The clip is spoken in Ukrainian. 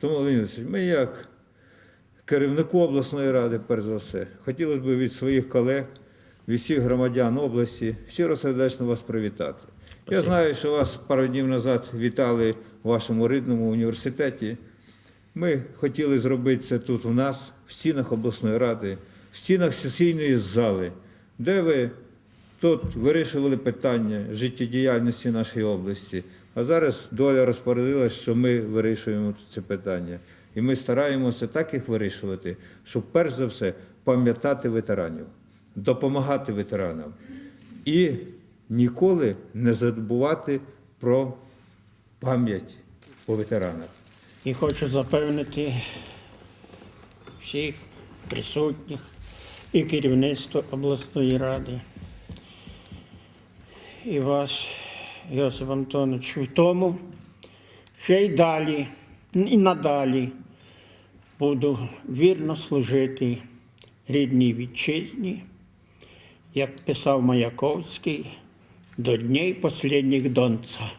Тому, Володимир Васильович, ми як керівнику обласної ради, перш за все, хотілося б від своїх колег, від всіх громадян області щиро сердечно вас привітати. Я знаю, що вас пару днів назад вітали в вашому рідному університеті. Ми хотіли зробити це тут у нас, в стінах обласної ради, в стінах сесійної зали, де ви тут вирішували питання життєдіяльності нашої області. А зараз доля розпорядилась, що ми вирішуємо це питання. І ми стараємося так їх вирішувати, щоб перш за все пам'ятати ветеранів, допомагати ветеранам і ніколи не забувати про пам'ять по ветеранах. І хочу запевнити всіх присутніх і керівництво обласної ради, і вас, Йосип Антонович, в тому, що й далі, і надалі буду вірно служити рідній вітчизні, як писав Маяковський, до дней последніх донця.